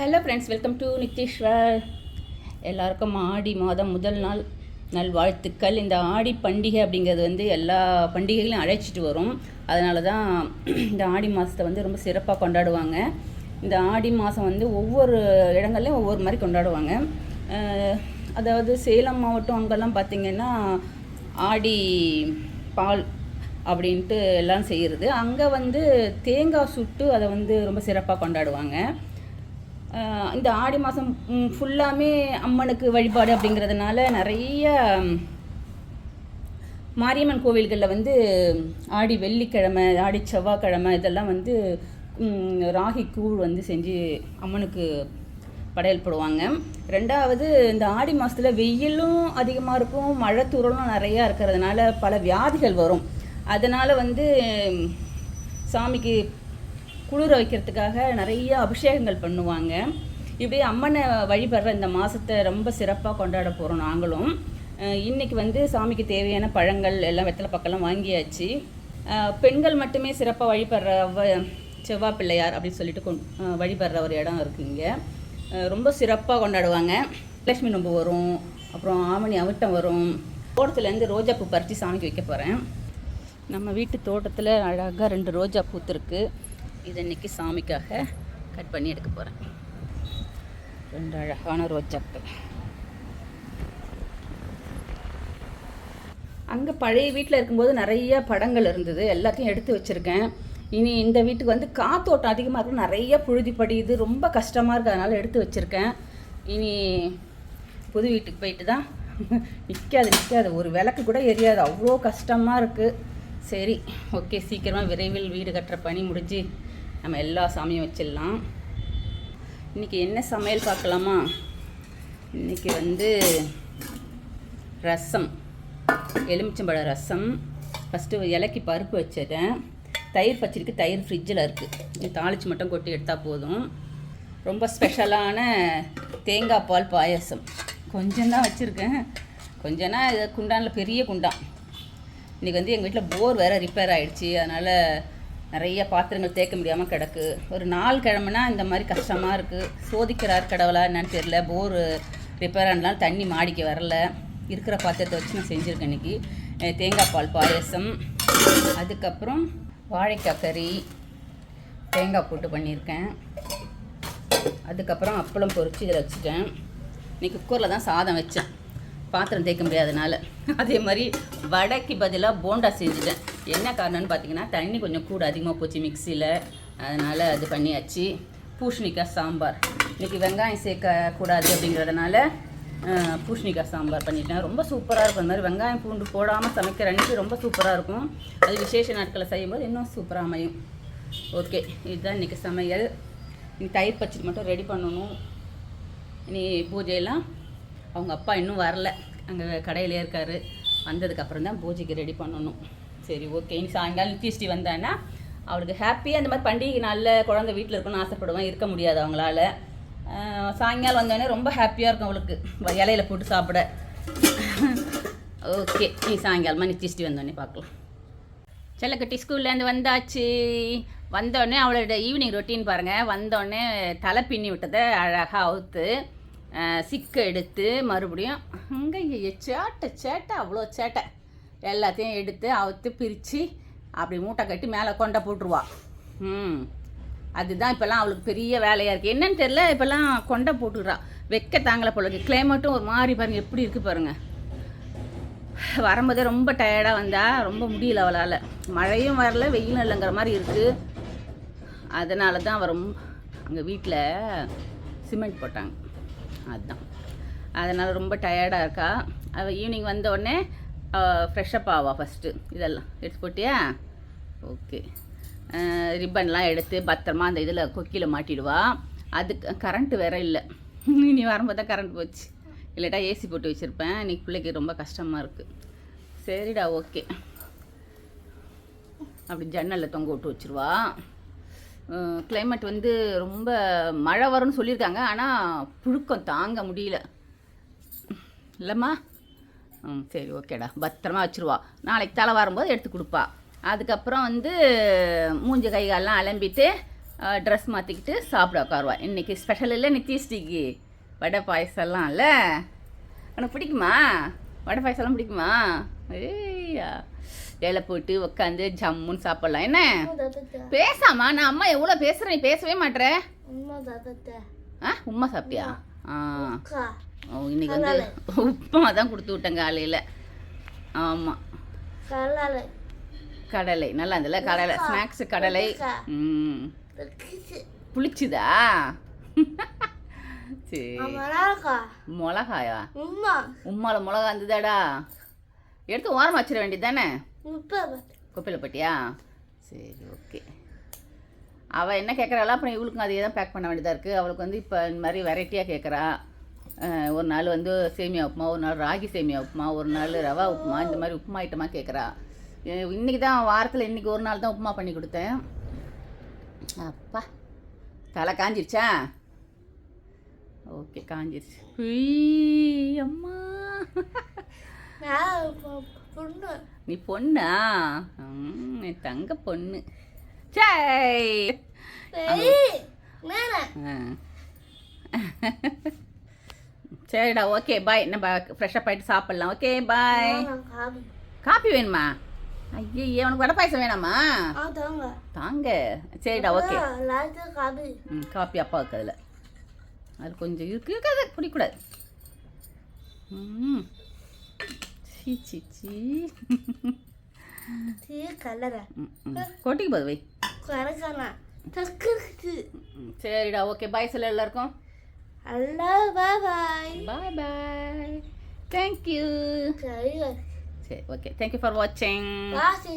Hello friends welcome to Nitheeswar எல்லாருக்கும் ஆடி மாதம் முதல் நாள். நல்வாழ்த்துக்கள். இந்த ஆடி பண்டிகை அப்படிங்கிறது வந்து எல்லா பண்டிகைகளையும் அழைச்சிட்டு வரும். அதனால தான் இந்த ஆடி மாதத்தை வந்து ரொம்ப சிறப்பாக கொண்டாடுவாங்க. இந்த ஆடி மாதம் வந்து ஒவ்வொரு இடங்கள்லையும் ஒவ்வொரு மாதிரி கொண்டாடுவாங்க. அதாவது சேலம் மாவட்டம் அங்கெல்லாம் பார்த்திங்கன்னா ஆடி பால் அப்படின்ட்டு எல்லாம் செய்கிறது அங்கே வந்து தேங்காய் சுட்டு அதை வந்து ரொம்ப சிறப்பாக கொண்டாடுவாங்க. இந்த ஆடி மாதம் ஃபுல்லாமே அம்மனுக்கு வழிபாடு அப்படிங்கிறதுனால நிறைய மாரியம்மன் கோவில்களில் வந்து ஆடி வெள்ளிக்கிழமை ஆடி செவ்வாய்க்கிழமை இதெல்லாம் வந்து ராகி கூழ் வந்து செஞ்சு அம்மனுக்கு படையல் போடுவாங்க. ரெண்டாவது இந்த ஆடி மாதத்தில் வெயிலும் அதிகமாக இருக்கும் மழை தூறலும் நிறையா இருக்கிறதுனால பல வியாதிகள் வரும். அதனால் வந்து சாமிக்கு குளிர வைக்கிறதுக்காக நிறைய அபிஷேகங்கள் பண்ணுவாங்க. இப்படி அம்மனை வழிபடுற இந்த மாதத்தை ரொம்ப சிறப்பாக கொண்டாட போகிறோம் நாங்களும். இன்றைக்கி வந்து சாமிக்கு தேவையான பழங்கள் எல்லாம் வெத்தலை பக்கம்லாம் வாங்கியாச்சு. பெண்கள் மட்டுமே சிறப்பாக வழிபடுற செவ்வாய் பிள்ளையார் அப்படின்னு சொல்லிட்டு கொண் வழிபடுற ஒரு இடம் இருக்குங்க ரொம்ப சிறப்பாக கொண்டாடுவாங்க. லட்சுமி நோம்பு வரும் அப்புறம் ஆவணி அவிட்டம் வரும். தோட்டத்துலேருந்து ரோஜாப்பூ பறித்து சாமிக்கு வைக்க போகிறேன் நம்ம வீட்டு தோட்டத்தில் அழகாக ரெண்டு ரோஜா பூத்திருக்கு இது இன்றைக்கி சாமிக்காக கட் பண்ணி எடுக்க போகிறேன் ரெண்டு அழகான ரோஜாக்கள். அங்கே பழைய வீட்டில் இருக்கும்போது நிறைய படங்கள் இருந்தது. எல்லாத்தையும் எடுத்து வச்சுருக்கேன். இனி இந்த வீட்டுக்கு வந்து காத்தோட்டம் அதிகமாக இருக்கும். நிறைய புழுதி படியுது. ரொம்ப கஷ்டமாக இருக்குது அதனால் எடுத்து வச்சுருக்கேன். இனி புது வீட்டுக்கு போயிட்டு தான் நிற்காது நிற்காது ஒரு விளக்கு கூட எரியாது. அவ்வளோ கஷ்டமாக இருக்குது சரி ஓகே. சீக்கிரமாக விரைவில் வீடு கட்டுற பணி முடிஞ்சு நம்ம எல்லா சாமியும் வச்சிடலாம். இன்றைக்கி என்ன சமையல் பார்க்கலாமா? இன்றைக்கி வந்து ரசம் எலுமிச்சம்பழ ரசம். ஃபஸ்ட்டு இலைக்கு பருப்பு வச்சிட்டேன் தயிர் பச்சடிக்கு தயிர் ஃப்ரிட்ஜில் இருக்குது தாளித்து மட்டும் கொட்டி எடுத்தால் போதும். ரொம்ப ஸ்பெஷலான தேங்காய் பால் பாயாசம். கொஞ்சம் தான் வச்சுருக்கேன். கொஞ்சம்னா இது குண்டானில் பெரிய குண்டான். இன்றைக்கி வந்து எங்கள் வீட்டில் போர் வேறு ரிப்பேர் ஆகிடுச்சி அதனால் நிறைய பாத்திரங்கள் தேய்க்க முடியாமல் கிடக்கு. ஒரு நாள் கிழமைனா இந்த மாதிரி கஷ்டமாக இருக்குது சோதிக்கிறார் கடவுளா என்னன்னு தெரியல. போர் ரிப்பேர் ஆனதுனால தண்ணி மாடிக்கு வரல. இருக்கிற பாத்திரத்தை வச்சு நான் செஞ்சுருக்கேன் இன்றைக்கி தேங்காய் பால் பாயசம். அதுக்கப்புறம் வாழைக்காய் கறி தேங்காய் போட்டு பண்ணியிருக்கேன். அதுக்கப்புறம் அப்பளம் பொறிச்சு இதில் வச்சுட்டேன். இன்னைக்கு குக்கரில் தான் சாதம் வச்சேன். பாத்திரம் தேய்க்க முடியாதனால. அதே மாதிரி வடைக்கு பதிலாக போண்டா செஞ்சுட்டேன். என்ன காரணம்னு பார்த்தீங்கன்னா தண்ணி கொஞ்சம் கூட அதிகமாக போச்சு மிக்சியில் அதனால் அது பண்ணியாச்சு. பூஷணிக்காய் சாம்பார். இன்றைக்கி வெங்காயம் சேர்க்க கூடாது அப்படிங்கிறதுனால பூஷணிக்காய் சாம்பார் பண்ணிட்டேன். ரொம்ப சூப்பராக இருக்கும். அந்த மாதிரி வெங்காயம் பூண்டு போடாமல் சமைக்கிற அன்றைக்கி ரொம்ப சூப்பராக இருக்கும். அது விசேஷ நாட்களில் செய்யும்போது இன்னும் சூப்பராக அமையும். ஓகே இதுதான் இன்றைக்கி சமையல். இனி தயிர் பச்சடி மட்டும் ரெடி பண்ணணும். இனி பூஜையெல்லாம் அவங்க அப்பா இன்னும் வரல. அங்கே கடையிலே இருக்கார். வந்ததுக்கப்புறம் தான் பூஜைக்கு ரெடி பண்ணணும். சரி ஓகே இனி சாயங்காலம் நித்தியஸ்ரீ வந்தான்னா அவளுக்கு ஹாப்பியாக அந்த மாதிரி பண்டிகை நாளில் குழந்தை வீட்டில் இருக்கணும்னு ஆசைப்படுவேன். இருக்க முடியாது அவங்களால. சாயங்காலம் வந்தோடனே ரொம்ப ஹாப்பியாக இருக்கும் அவளுக்கு. இலையில போட்டு சாப்பிட. ஓகே நீ சாயங்காலமாக நித்தியஸ்ரீ வந்தோடனே பார்க்கலாம். செல்லக்கட்டி ஸ்கூல்லேருந்து வந்தாச்சு. வந்தோடனே அவளோட ஈவினிங் ரொட்டீன் பாருங்கள் வந்தோடனே தலை பின்னி விட்டதை அழகாக அவுத்து சிக்கை எடுத்து மறுபடியும் அங்கே சேட்டை சேட்டை அவ்வளோ சேட்டை. எல்லாத்தையும் எடுத்து அவுத்து பிரித்து அப்படி மூட்டை கட்டி மேலே கொண்டை போட்டுருவா. ம். அதுதான் இப்போல்லாம் அவளுக்கு பெரிய வேலையாக இருக்குது என்னன்னு தெரில இப்போல்லாம் கொண்டை போட்டுக்கிறா வெக்க தாங்கலை போல இருக்கு. கிளைமேட்டும் ஒரு மாதிரி பாருங்கள் எப்படி இருக்குது பாருங்கள் வரும்போதே ரொம்ப டயர்டாக வந்தால் ரொம்ப முடியல அவளால். மழையும் வரல வெயிலும் இல்லைங்கிற மாதிரி இருக்குது அதனால தான் அவள் ரொம்ப அங்கே வீட்டில் சிமெண்ட் போட்டாங்க. அதுதான் அதனால் ரொம்ப டயர்டாக இருக்கா. அவள் ஈவினிங் வந்த உடனே ஃப்ரெஷ்அப் ஆவா ஃபஸ்ட்டு இதெல்லாம் எடுத்து போட்டியா? ஓகே ரிப்பன்லாம் எடுத்து பத்திரமா அந்த இதில் கொக்கியில் மாட்டிடுவா. அதுக்கு கரண்ட்டு வேற இல்லை. இனி வரும்போது தான் கரண்ட் போச்சு. இல்லாட்டா ஏசி போட்டு வச்சுருப்பேன். இன்னைக்கு பிள்ளைக்கு ரொம்ப கஷ்டமாக இருக்குது சரிடா ஓகே அப்படி ஜன்னலில் தொங்க விட்டு வச்சுருவா. கிளைமேட் வந்து ரொம்ப மழை வரும்னு சொல்லியிருக்காங்க. ஆனால் புழுக்கம் தாங்க முடியல. இல்லைம்மா? ம் சரி ஓகேடா. பத்திரமா வச்சுருவா. நாளைக்கு தலை வரும்போது எடுத்து கொடுப்பா. அதுக்கப்புறம் வந்து மூஞ்சி கை காலெல்லாம் அலம்பிட்டு ட்ரெஸ் மாற்றிக்கிட்டு சாப்பிட உட்காருவா. இன்னைக்கு ஸ்பெஷல் இல்லை நித்யஸ்ரீக்கு வடை பாயசம்லாம் இல்லை. உனக்கு பிடிக்குமா? வடை பாயசம்லாம் பிடிக்குமா? ஏய்யா. இலை போட்டு உட்காந்து ஜம்முன்னு சாப்பிட்லாம். என்ன? பேசாமா நான் அம்மா எவ்வளோ பேசுகிறேன் நீ பேசவே மாட்ற. ஆ உமா சாப்பிட்டியா? ஆ. இன்னைக்கு வந்து உப்புமா தான் கொடுத்து விட்டேன் காலையில். ஆமாம் கடலை. நல்லா இருந்தல கடலை. ஸ்நாக்ஸ் கடலை. ம். புளிச்சுதா? சரி. மிளகாயா? உம்மால மிளகா இருந்ததாடா. எடுத்து ஓரமாக வச்சிட வேண்டியது தானே குப்பையில் பட்டியா? சரி ஓகே. அவள் என்ன கேட்குறாளோ அப்புறம் இவளுக்கும் அதே தான் பேக் பண்ண வேண்டியதாக இருக்குது அவளுக்கு வந்து இப்போ இந்த மாதிரி வெரைட்டியாக கேட்குறா ஒரு நாள் வந்து சேமியா உப்புமா ஒரு நாள் ராகி சேமியா உப்புமா ஒரு நாள் ரவா உப்புமா இந்த மாதிரி உப்புமா ஐட்டமாக கேட்குறா இன்றைக்கி தான் வாரத்தில் இன்றைக்கி ஒரு நாள் தான் உப்புமா பண்ணி கொடுத்தேன். அப்பா தலை காஞ்சிருச்சா? ஓகே காஞ்சிருச்சு. அம்மா. நீ பொண்ணா? ம், என் தங்க பொண்ணு. சை. சரிடா ஓகே பாய் நம்ம ஃப்ரெஷ்ஷப் ஆகிட்டு சாப்பிட்லாம். ஓகே பாய் காப்பி வேணுமா? ஐயோ உனக்கு வடை பாயசம் வேணாமா? தாங்க. சரிடா ஓகே ம் காப்பி அப்பாவுக்கு அதில். அது கொஞ்சம் இருக்கு இருக்காது குடிக்கூடாது. ம். சீ சீ சீ. கொட்டிக்கு போது வை. சரிடா ஓகே பாய் சொல்ல எல்லாருக்கும். ஹலோ பாய் பாய் பாய் பாய் தேங்க்யூ சரி சரி ஓகே தேங்க்யூ ஃபார் வாட்சிங் காசு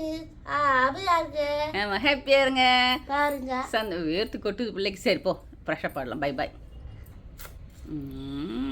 ஆ அப்படியா இருக்கு. ஆமாம் ஹாப்பியாக இருங்க. பாருங்க. சந்த வேர்த்து கொட்டு பிள்ளைக்கு. சரி போ. ஃப்ரெஷ்ஷாக பாடலாம் பை பாய் ம்